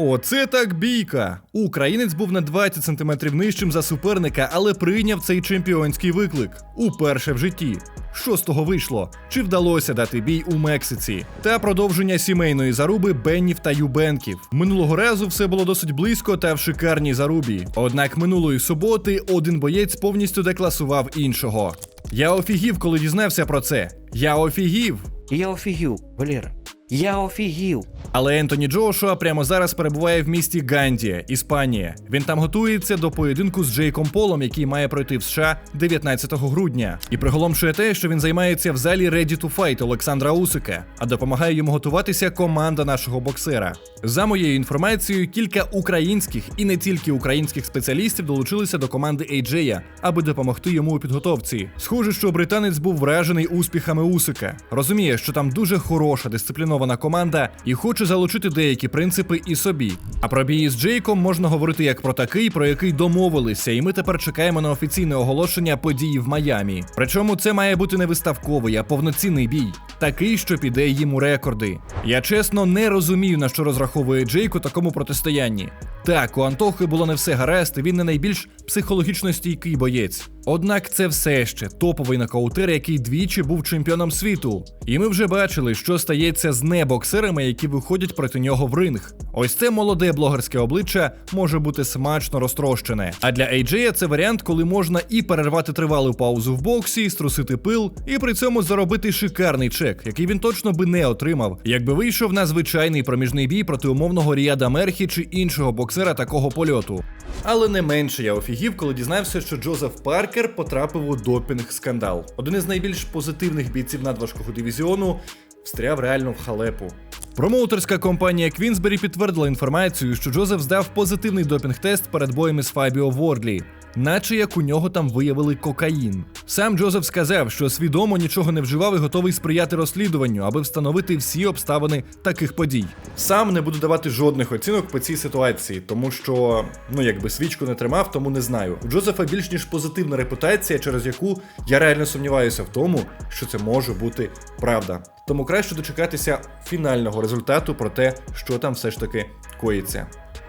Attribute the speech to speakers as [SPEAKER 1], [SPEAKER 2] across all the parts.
[SPEAKER 1] Оце так бійка. Українець був на 20 сантиметрів нижчим за суперника, але прийняв цей чемпіонський виклик уперше в житті. Що з того вийшло? Чи вдалося дати бій у Мексиці? Та продовження сімейної заруби Беннів та Юбенків. Минулого разу все було досить близько та в шикарній зарубі. Однак минулої суботи один боєць повністю декласував іншого. Я офігів, коли дізнався про це. Я офігів.
[SPEAKER 2] Я офігів, Валера. Я офігів.
[SPEAKER 1] Але Ентоні Джошуа прямо зараз перебуває в місті Гандія, Іспанія. Він там готується до поєдинку з Джейком Полом, який має пройти в США 19 грудня. І приголомшує те, що він займається в залі Ready to Fight Олександра Усика, а допомагає йому готуватися команда нашого боксера. За моєю інформацією, кілька українських і не тільки українських спеціалістів долучилися до команди AJ, аби допомогти йому у підготовці. Схоже, що британець був вражений успіхами Усика. Розуміє, що там дуже хороша дисциплінована команда і хоче залучити деякі принципи і собі. А про бій з Джейком можна говорити як про такий, про який домовилися, і ми тепер чекаємо на офіційне оголошення події в Майамі. Причому це має бути не виставковий, а повноцінний бій, такий, що піде їм у рекорди. Я чесно не розумію, на що розраховує Джейк у такому протистоянні. Так, у Антохи було не все гаразд, він не найбільш психологічно стійкий боєць. Однак це все ще топовий нокаутер, який двічі був чемпіоном світу. І ми вже бачили, що стається з небоксерами, які виходять проти нього в ринг. Ось це молоде блогерське обличчя може бути смачно розтрощене. А для AJ це варіант, коли можна і перервати тривалу паузу в боксі, струсити пил, і при цьому заробити шикарний чек, який він точно би не отримав, якби вийшов на звичайний проміжний бій проти умовного Ріада Мерхі чи іншого боксера такого польоту. Але не менше я офігів, коли дізнався, що Джозеф Паркер потрапив у допінг скандал. Один із найбільш позитивних бійців надважкого дивізіону встряв реально в халепу. Промоутерська компанія Квінсбері підтвердила інформацію, що Джозеф здав позитивний допінг-тест перед боями з Фабіо Вордлі. Наче як у нього там виявили кокаїн. Сам Джозеф сказав, що свідомо нічого не вживав і готовий сприяти розслідуванню, аби встановити всі обставини таких подій. Сам не буду давати жодних оцінок по цій ситуації, тому що ну якби свічку не тримав, тому не знаю. У Джозефа більш ніж позитивна репутація, через яку я реально сумніваюся в тому, що це може бути правда. Тому краще дочекатися фінального результату про те, що там все ж таки коїться.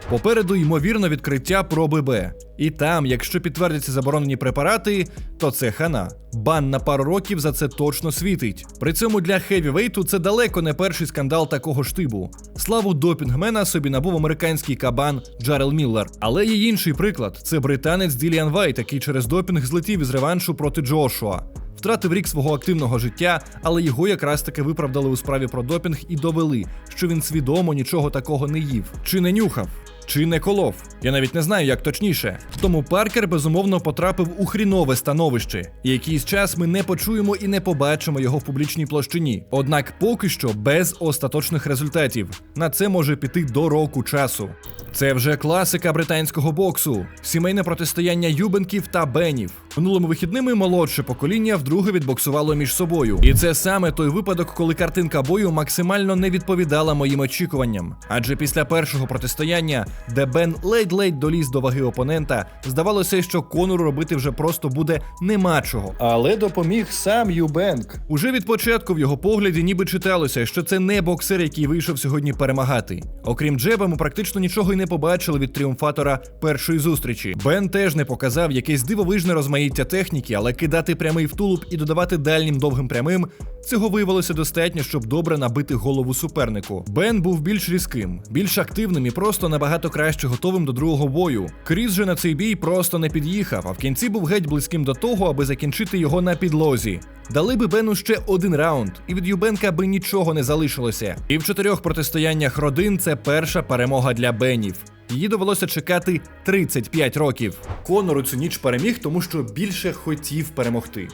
[SPEAKER 1] Попереду ймовірно відкриття проби Б. І там, якщо підтвердяться заборонені препарати, то це хана. Бан на пару років за це точно світить. При цьому для хевівейту це далеко не перший скандал такого штибу. Славу допінгмена собі набув американський кабан Джарел Міллер. Але є інший приклад: це британець Діліан Вайт, який через допінг злетів із реваншу проти Джошуа. Втратив рік свого активного життя, але його якраз таки виправдали у справі про допінг і довели, що він свідомо нічого такого не їв чи не нюхав. Чи не колов? Я навіть не знаю, як точніше. Тому Паркер безумовно потрапив у хрінове становище, якийсь час ми не почуємо і не побачимо його в публічній площині. Однак поки що без остаточних результатів. На це може піти до року часу. Це вже класика британського боксу: сімейне протистояння Юбенків та Бенів. Минулими вихідними молодше покоління вдруге відбоксувало між собою. І це саме той випадок, коли картинка бою максимально не відповідала моїм очікуванням. Адже після першого протистояння, де Бен ледь-ледь доліз до ваги опонента, здавалося, що Конору робити вже просто буде нема чого. Але допоміг сам Юбенк. Уже від початку в його погляді ніби читалося, що це не боксер, який вийшов сьогодні перемагати. Окрім Джеба, практично нічого й не побачили від тріумфатора першої зустрічі. Бен теж не показав якесь дивовижне розмаїття техніки, але кидати прямий в тулуб і додавати дальнім довгим прямим. Цього виявилося достатньо, щоб добре набити голову супернику. Бен був більш різким, більш активним і просто набагато краще готовим до другого бою. Кріс же на цей бій просто не під'їхав, а в кінці був геть близьким до того, аби закінчити його на підлозі. Дали би Бену ще один раунд, і від Юбенка би нічого не залишилося. І в чотирьох протистояннях родин це перша перемога для Бенів. Її довелося чекати 35 років. Конор у цю ніч переміг, тому що більше хотів перемогти.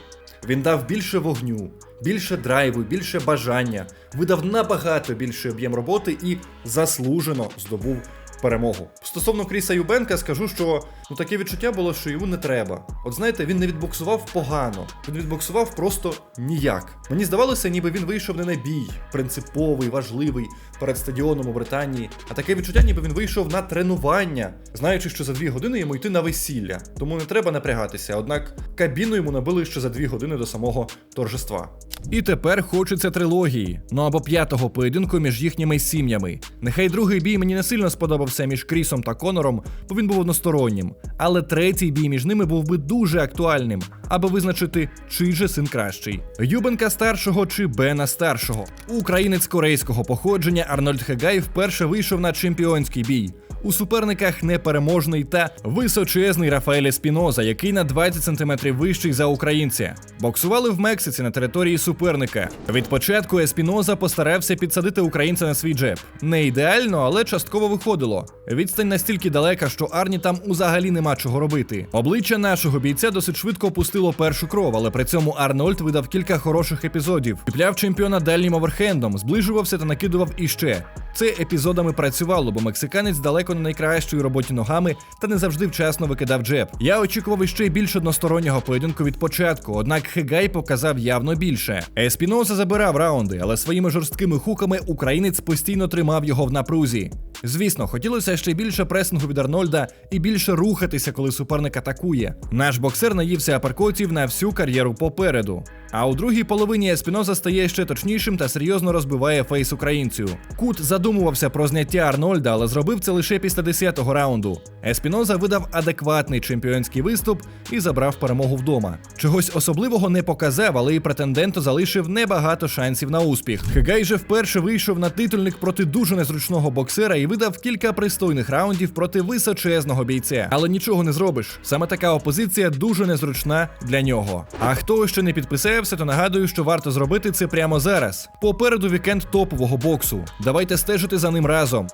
[SPEAKER 1] Він дав більше вогню, більше драйву, більше бажання, видав набагато більший об'єм роботи і заслужено здобув перемогу. Стосовно Кріса Юбенка, скажу, що ну таке відчуття було, що йому не треба. От знаєте, він не відбоксував погано, він відбоксував просто ніяк. Мені здавалося, ніби він вийшов не на бій, принциповий, важливий перед стадіоном у Британії. А таке відчуття, ніби він вийшов на тренування, знаючи, що за дві години йому йти на весілля. Тому не треба напрягатися. Однак кабіну йому набили ще за дві години до самого торжества. І тепер хочеться трилогії, ну або п'ятого поєдинку між їхніми сім'ями. Нехай другий бій мені не сильно сподобався вирвався між Крісом та Конором, бо він був одностороннім. Але третій бій між ними був би дуже актуальним, аби визначити, чий же син кращий: Юбенка старшого чи Бена старшого. Українець корейського походження Арнольд Хегай вперше вийшов на чемпіонський бій. У суперниках непереможний та височезний Рафаель Спіноза, який на 20 сантиметрів вищий за українця. Боксували в Мексиці на території суперника. Від початку Еспіноза постарався підсадити українця на свій джеб. Не ідеально, але частково виходило. Відстань настільки далека, що Арні там узагалі нема чого робити. Обличчя нашого бійця досить швидко опустило першу кров, але при цьому Арнольд видав кілька хороших епізодів. Піпляв чемпіона дальнім оверхендом, зближувався та накидував іще. Це епізодами працювало, бо мексиканець далеко не найкращої роботі ногами та не завжди вчасно викидав джеб. Я очікував іще більш одностороннього поєдинку від початку, однак Хегай показав явно більше. Еспіноса забирав раунди, але своїми жорсткими хуками українець постійно тримав його в напрузі. Звісно, хотілося ще більше пресингу від Арнольда і більше рухатися, коли суперник атакує. Наш боксер наївся аперкотів на всю кар'єру попереду. А у другій половині Еспіноза стає ще точнішим та серйозно розбиває фейс українцю. Кут задумувався про зняття Арнольда, але зробив це лише після 10-го раунду. Еспіноза видав адекватний чемпіонський виступ і забрав перемогу вдома. Чогось особливого не показав, але і претенденту залишив небагато шансів на успіх. Хегай же вперше вийшов на титульник проти дуже незручного боксера видав кілька пристойних раундів проти височезного бійця. Але нічого не зробиш. Саме така опозиція дуже незручна для нього. А хто ще не підписався, то нагадую, що варто зробити це прямо зараз. Попереду вікенд топового боксу. Давайте стежити за ним разом.